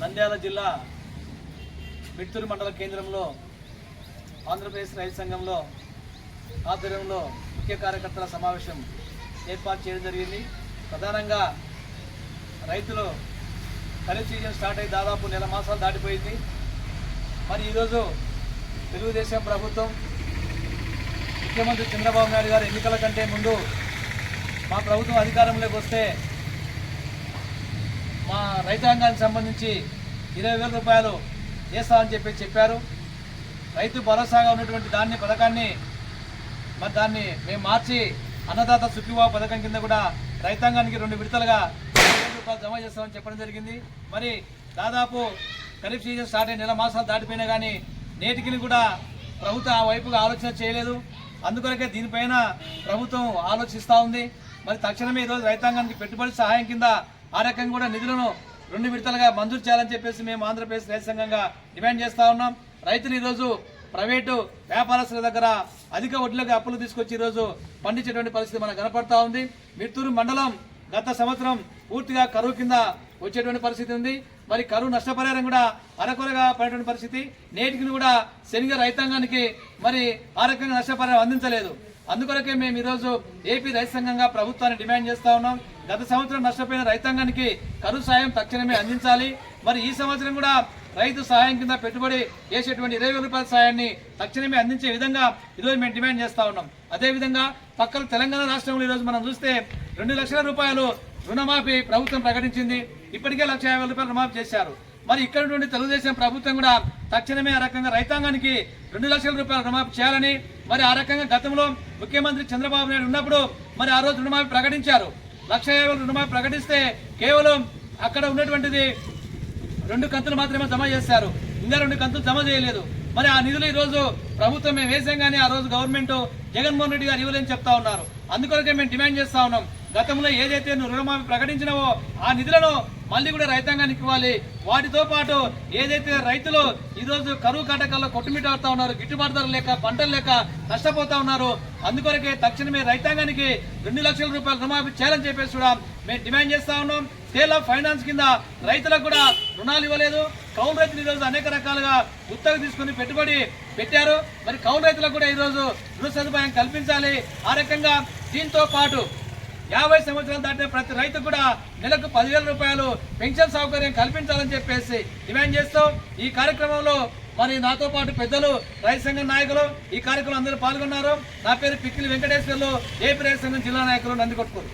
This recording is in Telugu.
నంద్యాల జిల్లా మిడ్తూరు మండల కేంద్రంలో ఆంధ్రప్రదేశ్ రైతు సంఘంలో ఆధ్వర్యంలో ముఖ్య కార్యకర్తల సమావేశం ఏర్పాటు చేయడం జరిగింది. ప్రధానంగా రైతులు ఖరీఫ్ సీజన్ స్టార్ట్ అయ్యి దాదాపు నెల మాసాలు దాటిపోయింది. మరి ఈరోజు తెలుగుదేశం ప్రభుత్వం ముఖ్యమంత్రి చంద్రబాబు నాయుడు గారు ఎన్నికల కంటే ముందు మా ప్రభుత్వం అధికారంలోకి వస్తే మా రైతాంగానికి సంబంధించి ఇరవై వేల రూపాయలు చేస్తామని చెప్పి చెప్పారు. రైతు భరోసాగా ఉన్నటువంటి దాన్ని పథకాన్ని మరి దాన్ని మేము మార్చి అన్నదాత సుఖీవా పథకం కింద కూడా రైతాంగానికి రెండు విడతలుగా రూపాయలు జమ చేస్తామని చెప్పడం జరిగింది. మరి దాదాపు ఖరీఫ్ సీజన్ స్టార్ట్ అయిన నెల మాసాలు దాటిపోయినా కానీ నేటికి కూడా ప్రభుత్వం ఆ వైపుగా ఆలోచన చేయలేదు. అందుకొరకే దీనిపైన ప్రభుత్వం ఆలోచిస్తూ ఉంది. మరి తక్షణమే ఈరోజు రైతాంగానికి పెట్టుబడి సహాయం కింద ఆ రకంగా కూడా నిధులను రెండు విడతలుగా మంజూరు చేయాలని చెప్పేసి మేము ఆంధ్రప్రదేశ్ రైతు సంఘంగా డిమాండ్ చేస్తా ఉన్నాం. రైతులు ఈరోజు ప్రైవేటు వ్యాపారస్తుల దగ్గర అధిక వడ్లకు అప్పులు తీసుకొచ్చి ఈరోజు పండించేటువంటి పరిస్థితి మనకు కనపడతా ఉంది. మిత్తూరు మండలం గత సంవత్సరం పూర్తిగా కరువు కింద వచ్చేటువంటి పరిస్థితి ఉంది. మరి కరువు నష్టపరిహారం కూడా అరకొరగా పడేటువంటి పరిస్థితి. నేటికి కూడా శనిగ రైతాంగానికి మరి ఆ రకంగా నష్టపరిహారం అందించలేదు. అందుకొరకే మేము ఈరోజు ఏపీ రైతు సంఘంగా ప్రభుత్వాన్ని డిమాండ్ చేస్తా ఉన్నాం. గత సంవత్సరం నష్టపోయిన రైతాంగానికి కరువు సాయం తక్షణమే అందించాలి. మరి ఈ సంవత్సరం కూడా రైతు సహాయం కింద పెట్టుబడి చేసేటువంటి ఇరవై వేల రూపాయల సాయాన్ని తక్షణమే అందించే విధంగా ఈరోజు మేము డిమాండ్ చేస్తా ఉన్నాం. అదేవిధంగా పక్కన తెలంగాణ రాష్ట్రంలో ఈరోజు మనం చూస్తే రెండు లక్షల రూపాయలు రుణమాఫీ ప్రభుత్వం ప్రకటించింది. ఇప్పటికే లక్ష యాభై రూపాయలు రుణమాఫీ చేశారు. మరి ఇక్కడ నుండి తెలుగుదేశం ప్రభుత్వం కూడా తక్షణమే ఆ రకంగా రైతాంగానికి రెండు లక్షల రూపాయలు రుణమాఫీ చేయాలని మరి ఆ రకంగా గతంలో ముఖ్యమంత్రి చంద్రబాబు నాయుడు ఉన్నప్పుడు మరి ఆ రోజు రుణమాఫీ ప్రకటించారు. లక్ష యాభై రుణమాఫీ ప్రకటిస్తే కేవలం అక్కడ ఉన్నటువంటిది రెండు కంతులు మాత్రమే జమ చేశారు. ఇంకా రెండు కంతులు జమ చేయలేదు. మరి ఆ నిధులు ఈరోజు ప్రభుత్వం మేము వేసాం కానీ ఆ రోజు గవర్నమెంట్ జగన్మోహన్ రెడ్డి గారు ఇవ్వలేని చెప్తా ఉన్నారు. అందుకొరకే మేము డిమాండ్ చేస్తా ఉన్నాం. గతంలో ఏదైతే నువ్వు రుణమాఫీ ప్రకటించినావో ఆ నిధులను మళ్ళీ కూడా రైతాంగానికి ఇవ్వాలి. వాటితో పాటు ఏదైతే రైతులు ఈరోజు కరువు కాటకాల్లో కొట్టుమిటాడుతూ ఉన్నారు గిట్టుబాటు ధర లేక పంటలు లేక నష్టపోతా ఉన్నారు. అందుకొరకే తక్షణమే రైతాంగానికి రెండు లక్షల రూపాయలు రుణమాఫీ చేయాలని చెప్పేసి కూడా మేము డిమాండ్ చేస్తా ఉన్నాం. సేల్ ఆఫ్ ఫైనాన్స్ కింద రైతులకు కూడా రుణాలు ఇవ్వలేదు. కౌలు రైతులు ఈరోజు అనేక రకాలుగా గుత్తకు తీసుకుని పెట్టుబడి పెట్టారు. మరి కౌలు రైతులకు కూడా ఈరోజు రుణ సదుపాయం కల్పించాలి. ఆ రకంగా దీంతో పాటు యాభై సంవత్సరాలు దాటిన ప్రతి రైతు కూడా నెలకు పదివేల రూపాయలు పెన్షన్ సౌకర్యం కల్పించాలని చెప్పేసి డిమాండ్ చేస్తూ ఈ కార్యక్రమంలో మరి నాతో పాటు పెద్దలు రైతు సంఘం నాయకులు ఈ కార్యక్రమం అందరూ పాల్గొన్నారు. నా పేరు పిక్కిలి వెంకటేశ్వర్లు ఏపీ రైతు సంఘం జిల్లా నాయకులు నందికొట్టుకోరు